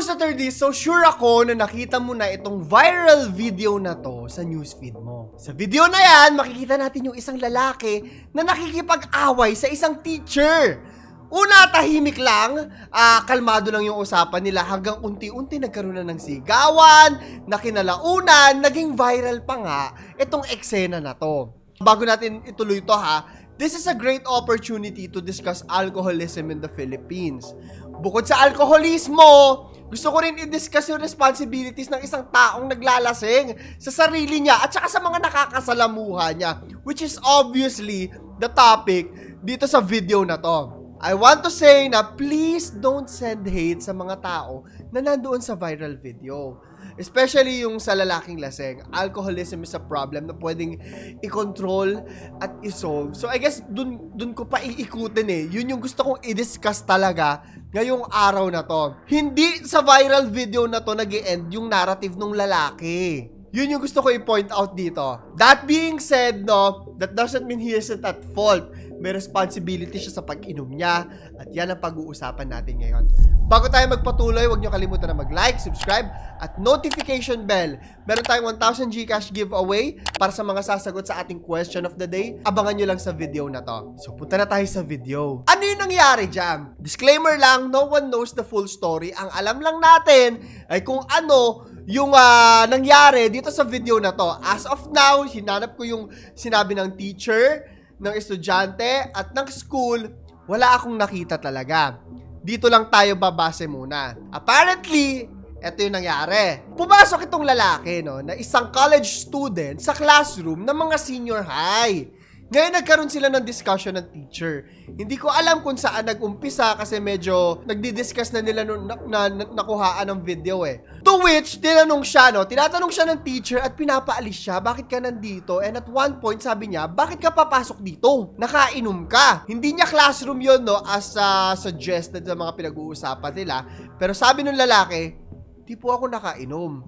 Kamusta 30 So sure ako na nakita mo na itong viral video na to sa newsfeed mo. Sa video na yan, makikita natin yung isang lalaki na nakikipag-away sa isang teacher. Una, tahimik lang, ah, kalmado lang yung usapan nila hanggang unti-unti nagkaroon na ng sigawan, na kinalaunan, naging viral pa nga itong eksena na to. Bago natin ituloy to ha, this is a great opportunity to discuss alcoholism in the Philippines. Bukod sa alkoholismo, gusto ko rin i-discuss yung responsibilities ng isang taong naglalasing sa sarili niya at saka sa mga nakakasalamuha niya, which is obviously the topic dito sa video na to. I want to say na please don't send hate sa mga tao na nandoon sa viral video. Especially yung sa lalaking lasing. Alcoholism is a problem na pwedeng i-control at i-solve. So I guess dun, dun ko pa iikutin eh. Yun yung gusto kong i-discuss talaga ngayong araw na to. Hindi sa viral video na to nag end yung narrative ng lalaki. Yun yung gusto ko i-point out dito. That being said, no, that doesn't mean he isn't at fault. May responsibility siya sa pag-inom niya at yan ang pag-uusapan natin ngayon. Bago tayo magpatuloy, huwag niyo kalimutan na mag-like, subscribe, at notification bell. Meron tayong 1,000 Gcash giveaway para sa mga sasagot sa ating question of the day. Abangan nyo lang sa video na to. So, punta na tayo sa video. Ano yung nangyari dyan? Disclaimer lang, no one knows the full story. Ang alam lang natin ay kung ano yung ah, nangyari dito sa video na to. As of now, hinanap ko yung sinabi ng teacher, ng estudyante, at ng school, wala akong nakita talaga. Dito lang tayo babase muna. Apparently, ito yung nangyari. Pumasok itong lalaki, no, na isang college student sa classroom ng mga senior high. Ngayon nagkaroon sila ng discussion ng teacher. Hindi ko alam kung saan nag-umpisa kasi medyo nagdi-discuss na nila nung na, na, na- nakuhaan ng video eh. To which, tinanong siya, no? Tinatanong siya ng teacher at pinapaalis siya, bakit ka nandito? And at one point, sabi niya, bakit ka papasok dito? Nakainom ka. Hindi niya classroom yon no? As uh, suggested sa mga pinag-uusapan nila. Pero sabi ng lalaki, di po ako nakainom.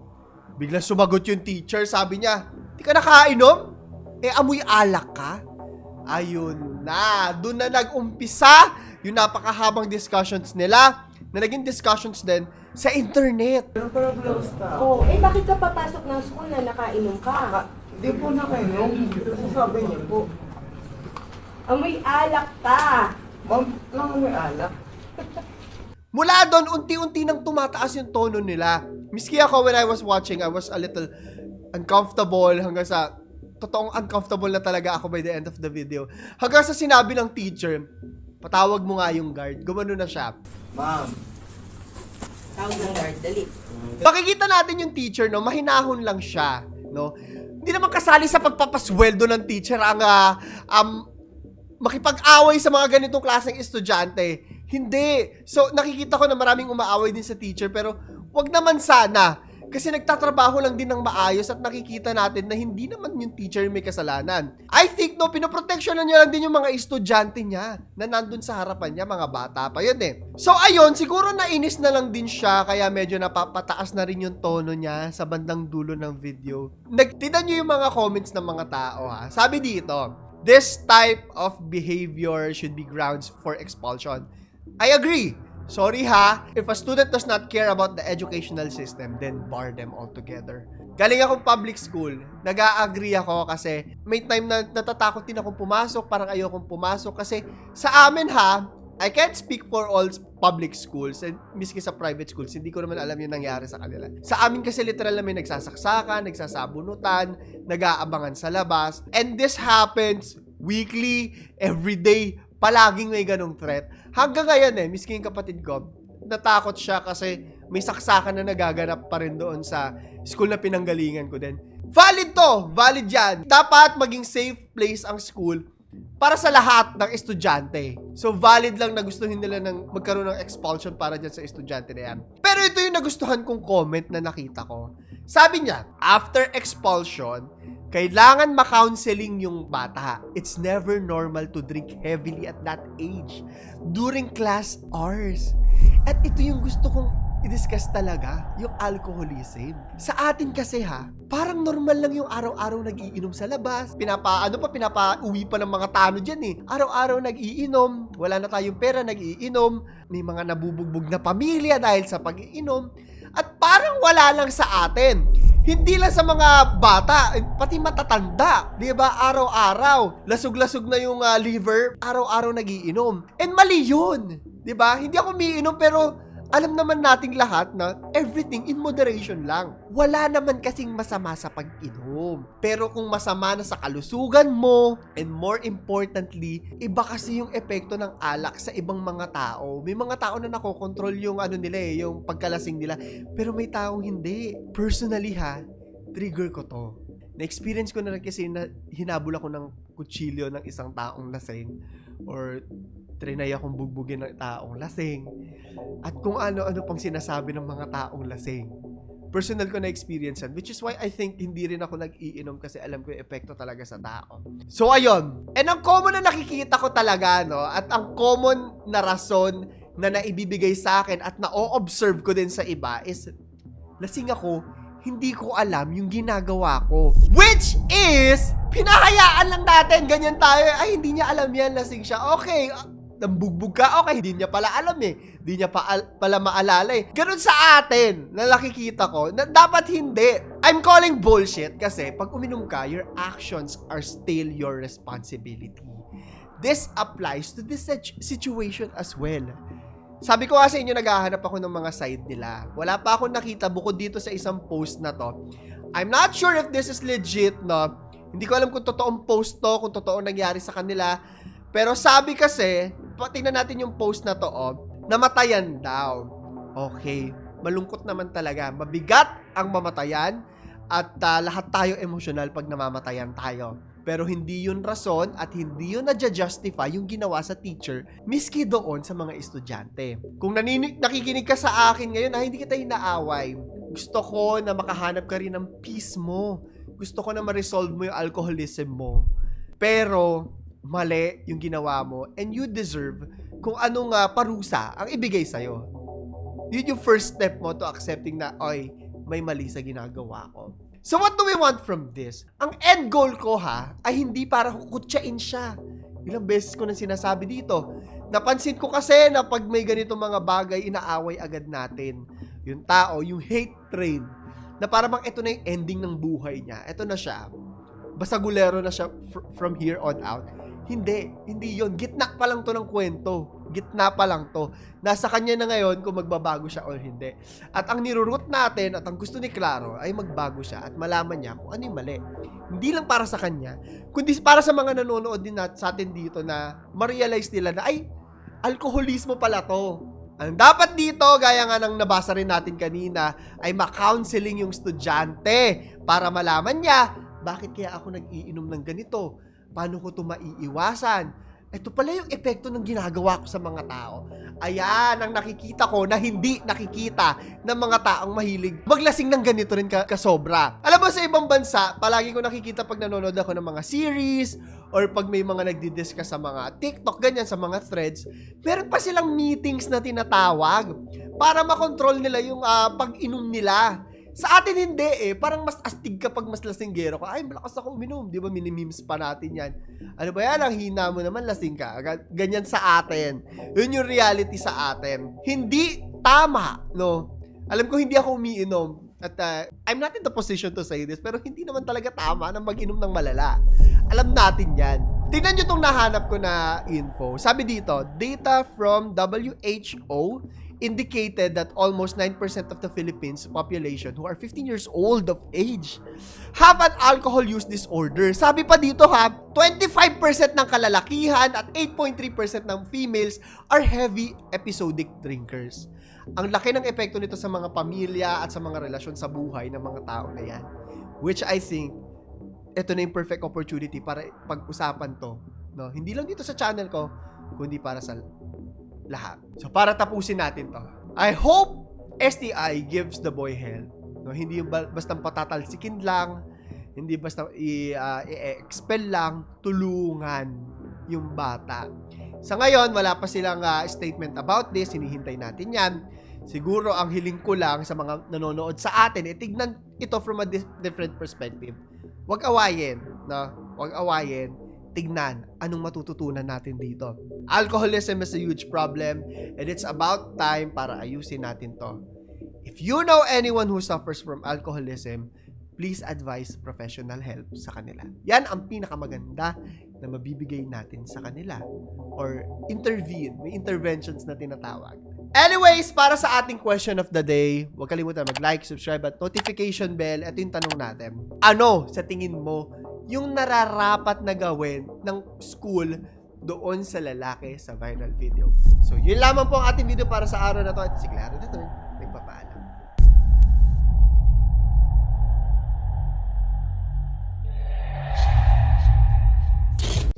Bigla sumagot yung teacher, sabi niya, di ka nakainom? Eh, amoy alak ka? Ayun na, doon na nag-umpisa yung napakahabang discussions nila na naging discussions din sa internet. Oh, eh bakit ka papasok ng school na nakainom ka? Hindi po nakainom. Kasi sabi niyo po, Amoy alak ka. ma'am, lang may alak. Mula doon, unti-unti nang tumataas yung tono nila. Miski ako, when I was watching, I was a little uncomfortable hanggang sa totoong uncomfortable na talaga ako by the end of the video. Hanggang sa sinabi ng teacher, patawag mo nga yung guard. Gumano na siya. Ma'am, Tawag ng guard, dali. Makikita natin yung teacher, no, mahinahon lang siya, no. Hindi naman kasali sa pagpapasweldo ng teacher ang ah, um, makipag-away sa mga ganitong klaseng estudyante. Hindi. So, nakikita ko na maraming umaaway din sa teacher, pero wag naman sana. Kasi nagtatrabaho lang din ng maayos at nakikita natin na hindi naman yung teacher may kasalanan. I think, no, pinoproteksyonan niya lang din yung mga estudyante niya na nandun sa harapan niya, mga bata pa yun eh. So, ayun, siguro nainis na lang din siya, kaya medyo napapataas na rin yung tono niya sa bandang dulo ng video. Nagtinan niyo yung mga comments ng mga tao ha. Sabi dito, this type of behavior should be grounds for expulsion. I agree. Sorry ha, if a student does not care about the educational system, then bar them altogether. Galing akong public school, nag-agree ako kasi may time na natatakot din akong pumasok, parang ayokong pumasok kasi sa amin ha, I can't speak for all public schools and miski sa private schools, hindi ko naman alam yung nangyari sa kanila. Sa amin kasi literal na may nagsasaksakan, nagsasabunutan, nag-aabangan sa labas, and this happens weekly, everyday, palaging may ganong threat. Hanggang ngayon eh, miski yung kapatid ko, natakot siya kasi may saksakan na nagaganap pa rin doon sa school na pinanggalingan ko din. Valid to! Valid yan! Dapat maging safe place ang school para sa lahat ng estudyante. So, valid lang na gustuhin nila ng magkaroon ng expulsion para dyan sa estudyante na yan. Pero ito yung nagustuhan kong comment na nakita ko. Sabi niya, after expulsion, kailangan ma-counseling yung bata. It's never normal to drink heavily at that age during class hours. At ito yung gusto kong i-discuss talaga yung alcoholism. Sa atin kasi ha, parang normal lang yung araw-araw nag-iinom sa labas. Pinapa, ano pa, pinapa-uwi pa ng mga tano dyan eh. Araw-araw nag-iinom, wala na tayong pera, nag-iinom. May mga nabubugbog na pamilya dahil sa pag-iinom. At parang wala lang sa atin. Hindi lang sa mga bata, pati matatanda. Di ba? Araw-araw. Lasog-lasog na yung ah, liver. Araw-araw nagiinom. And mali yun. Di ba? Hindi ako umiinom pero alam naman nating lahat na everything in moderation lang. Wala naman kasing masama sa pag-inom. Pero kung masama na sa kalusugan mo, and more importantly, iba kasi yung epekto ng alak sa ibang mga tao. May mga tao na nakokontrol yung ano nila eh, yung pagkalasing nila. Pero may taong hindi. Personally ha, trigger ko to. Na-experience ko na rin kasi na hinabol ako ng kutsilyo ng isang taong lasing or trinay akong bugbugin ng taong lasing at kung ano-ano pang sinasabi ng mga taong lasing. Personal ko na experience yan, which is why I think hindi rin ako nag-iinom kasi alam ko yung epekto talaga sa tao. So ayun, and ang common na nakikita ko talaga, no, at ang common na rason na naibibigay sa akin at na-observe ko din sa iba is lasing ako, hindi ko alam yung ginagawa ko. Which is, pinahayaan lang natin, ganyan tayo. Ay, hindi niya alam yan, lasing siya. Okay, ah, nambugbog ka, okay, hindi niya pala alam eh. Hindi niya pa al- pala maalala eh. Ganun sa atin, na nakikita ko, na dapat hindi. I'm calling bullshit kasi pag uminom ka, your actions are still your responsibility. This applies to this situ- situation as well. Sabi ko sa inyo, naghahanap ako ng mga side nila. Wala pa akong nakita bukod dito sa isang post na to. I'm not sure if this is legit, no? Hindi ko alam kung totoong post to, kung totoo nangyari sa kanila. Pero sabi kasi, tingnan natin yung post na to, oh, namatayan daw. Okay, malungkot naman talaga. Mabigat ang mamatayan at ah, lahat tayo emosyonal pag namamatayan tayo. Pero hindi yun rason at hindi yun na-justify yung ginawa sa teacher miski doon sa mga estudyante. Kung naninig, nakikinig ka sa akin ngayon, ah, hindi kita inaaway. Gusto ko na makahanap ka rin ng peace mo. Gusto ko na ma-resolve mo yung alcoholism mo. Pero, mali yung ginawa mo and you deserve kung anong ah, parusa ang ibigay sa'yo. Yun yung first step mo to accepting na, oy, may mali sa ginagawa ko. So what do we want from this? Ang end goal ko ha, ay hindi para kukutsain siya. Ilang beses ko nang sinasabi dito. Napansin ko kasi na pag may ganito mga bagay, inaaway agad natin. Yung tao, yung hate train, na parang ito na yung ending ng buhay niya. Ito na siya. Basagulero na siya fr- from here on out. Hindi, hindi yon Gitna pa lang to ng kwento. Gitna pa lang to. Nasa kanya na ngayon kung magbabago siya or hindi. At ang nirurut natin at ang gusto ni Claro ay magbago siya at malaman niya kung ano yung mali. Hindi lang para sa kanya, kundi para sa mga nanonood din nat sa atin dito na ma-realize nila na ay, alkoholismo pala to. Ang dapat dito, gaya nga ng nabasa rin natin kanina, ay ma-counseling yung estudyante para malaman niya, bakit kaya ako nag-iinom ng ganito? Paano ko ito maiiwasan? Ito pala yung epekto ng ginagawa ko sa mga tao. Ayan, ang nakikita ko na hindi nakikita ng mga taong mahilig maglasing ng ganito rin ka kasobra. Alam mo, sa ibang bansa, palagi ko nakikita pag nanonood ako ng mga series or pag may mga nagdi-discuss sa mga TikTok, ganyan, sa mga threads, meron pa silang meetings na tinatawag para makontrol nila yung ah, pag-inom nila. Sa atin hindi eh. Parang mas astig kapag mas lasinggero ka. Ay, malakas ako uminom. Di ba, minimims pa natin yan. Ano ba yan? Ang hina mo naman, lasing ka. Ga- Ganyan sa atin. Yun yung reality sa atin. Hindi tama, no? Alam ko hindi ako umiinom. At uh, I'm not in the position to say this, pero hindi naman talaga tama na mag-inom ng malala. Alam natin yan. Tingnan nyo itong nahanap ko na info. Sabi dito, data from WHO indicated that almost 9% of the Philippines population who are 15 years old of age have an alcohol use disorder. Sabi pa dito ha, 25% ng kalalakihan at 8.3% ng females are heavy episodic drinkers. Ang laki ng epekto nito sa mga pamilya at sa mga relasyon sa buhay ng mga tao na yan. Which I think, ito na yung perfect opportunity para pag-usapan to. No? Hindi lang dito sa channel ko, kundi para sa lahat. So para tapusin natin to. I hope STI gives the boy hell. No, hindi yung ba- basta patatalsikin lang, hindi basta i- ah, i-expel lang, tulungan yung bata. Sa ngayon, wala pa silang ah, statement about this, hinihintay natin yan. siguro ang hiling ko lang sa mga nanonood sa atin, eh, tignan ito from a different perspective. Huwag awayin, no? Huwag awayin. Tignan anong matututunan natin dito. Alcoholism is a huge problem and it's about time para ayusin natin to. If you know anyone who suffers from alcoholism, please advise professional help sa kanila. Yan ang pinakamaganda na mabibigay natin sa kanila. Or intervene. May interventions na tinatawag. Anyways, para sa ating question of the day, huwag kalimutan mag-like, subscribe at notification bell. Ito yung tanong natin. Ano sa tingin mo yung nararapat na gawin ng school doon sa lalaki sa viral video? So, yun lamang po ang ating video para sa araw na to. At si Claro na to. Nagpapaalam.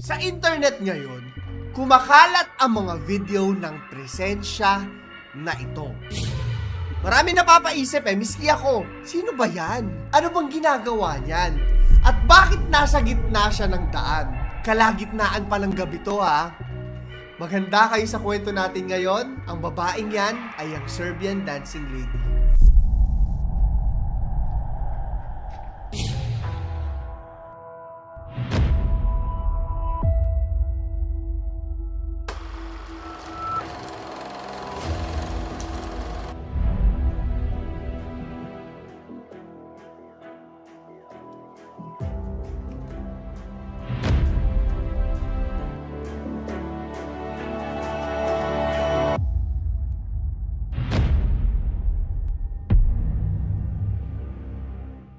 Sa internet ngayon, kumakalat ang mga video ng presensya na ito. Marami napapaisip eh, miski ako, sino ba yan? Ano bang ginagawa niyan? At bakit nasa gitna siya ng daan? Kalagitnaan pa ng gabi to ha. Maganda kayo sa kwento natin ngayon. Ang babaeng yan ay ang Serbian dancing lady.